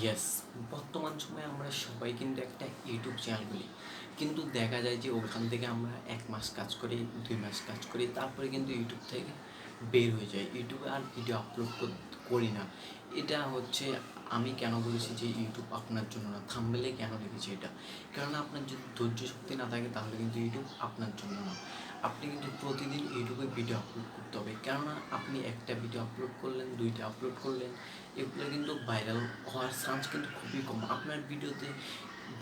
Yes বর্তমান সময়ে আমরা সবাই কিন্তু একটা ইউটিউব চ্যানেল খুলি। কিন্তু দেখা যায় যে ওখান থেকে আমরা এক মাস কাজ করি, দুই মাস কাজ করি, তারপরে কিন্তু ইউটিউব থেকে বের হয়ে যায় ইউটিউবে আর ভিডিও আপলোড করি না। এটা হচ্ছে আমি কেন বলেছি যে ইউটিউব আপনার জন্য না? থামবেলে কেন লিখেছি এটা? কারণ আপনার যদি ধৈর্য শক্তি না থাকে, তাহলে কিন্তু ইউটিউব আপনার জন্য না। আপনি কিন্তু প্রতিদিন ইউটিউবে ভিডিও আপলোড করতে হবে। কেননা আপনি একটা ভিডিও আপলোড করলেন, দুইটা আপলোড করলেন, এগুলো কিন্তু ভাইরাল হওয়ার চান্স কিন্তু খুবই কম। আপনার ভিডিওতে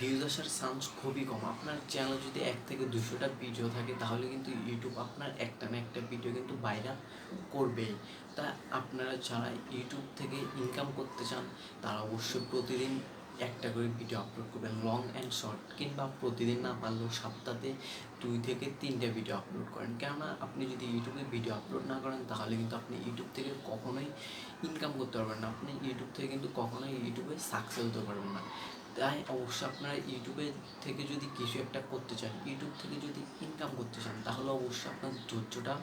ভিউজ আসার চান্স খুবই কম। আপনার চ্যানেল যদি এক থেকে দুশোটা ভিডিও থাকে, তাহলে কিন্তু ইউটিউব আপনার একটা না একটা ভিডিও কিন্তু ভাইরাল করবেই। তা আপনারা যারা ইউটিউব থেকে ইনকাম করতে চান, তারা অবশ্যই প্রতিদিন একটা করে ভিডিও আপলোড করবেন লং অ্যান্ড শর্ট কিংবা প্রতিদিন না পারলেও সপ্তাহে দুই থেকে তিনটে ভিডিও আপলোড করেন। কেননা আপনি যদি ইউটিউবে ভিডিও আপলোড না করেন, তাহলে কিন্তু আপনি ইউটিউব থেকে কখনোই ইনকাম করতে পারবেন না। আপনি ইউটিউব থেকে কিন্তু কখনোই ইউটিউবে সাকসেস হতে পারবেন না। তাই অবশ্যই আপনারা ইউটিউবে থেকে যদি কিছু একটা করতে চান ইউটিউব থেকে যদি ইনকাম করতে চান, তাহলে অবশ্যই আপনার ধৈর্যটা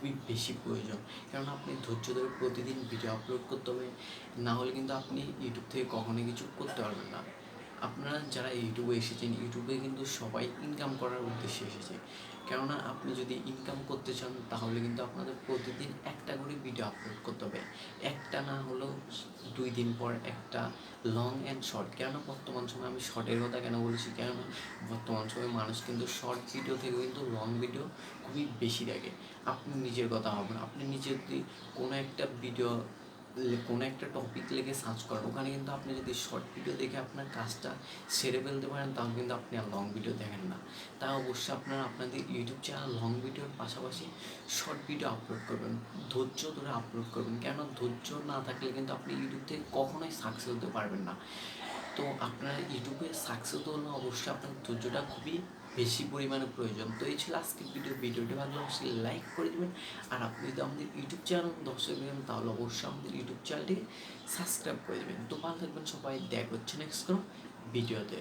খুবই বেশি প্রয়োজন। কারণ আপনি ধৈর্য ধরে প্রতিদিন ভিডিও আপলোড করতে হবে, না হলে কিন্তু আপনি ইউটিউব থেকে কখনোই কিছু করতে পারবেন না। আপনারা যারা ইউটিউবে এসেছেন ইউটিউবে কিন্তু সবাই ইনকাম করার উদ্দেশ্যে এসেছে। কেননা আপনি যদি ইনকাম করতে চান, তাহলে কিন্তু আপনাদের প্রতিদিন একটা করে ভিডিও আপলোড করতে হবে। একটা না হলেও দুই দিন পর একটা লং অ্যান্ড শর্ট কেন বর্তমান সময় আমি শর্টের কথা কেন বলছি? কেন বর্তমান সময়ে মানুষ কিন্তু শর্ট ভিডিও থেকে কিন্তু লং ভিডিও খুবই বেশি দেখে। আপনি নিজের কথা ভাবুন। আপনি নিজে যদি কোনো একটা ভিডিও কোনো একটা টপিক লেগে সার্চ করেন। ওখানে কিন্তু আপনি যদি শর্ট ভিডিও দেখে আপনার কাজটা সেরে ফেলতে পারেন তাহলে কিন্তু আপনি আর লং ভিডিও দেখেন না। তাই অবশ্যই আপনারা আপনাদের ইউটিউব চ্যানেল লং ভিডিওর পাশাপাশি শর্ট ভিডিও আপলোড করবেন। ধৈর্য ধরে আপলোড করবেন। কেন ধৈর্য না থাকলে কিন্তু আপনি ইউটিউব থেকে কখনোই সাকসেস হতে পারবেন না। তো আপনারা ইউটিউবে সাকসেস হলে অবশ্যই আপনার ধৈর্যটা খুবই বেশি পরিমাণে প্রয়োজন। তো এই ছিল আজকের ভিডিও। ভিডিওটি ভালো অবশ্যই লাইক করে দেবেন। আর আপনি যদি আমাদের ইউটিউব চ্যানেল দর্শক দেবেন তাহলে অবশ্যই আমাদের ইউটিউব চ্যানেলটি সাবস্ক্রাইব করে দেবেন। তো ভালো থাকবেন সবাই। দেখ হচ্ছে নেক্সট কোনো ভিডিওতে।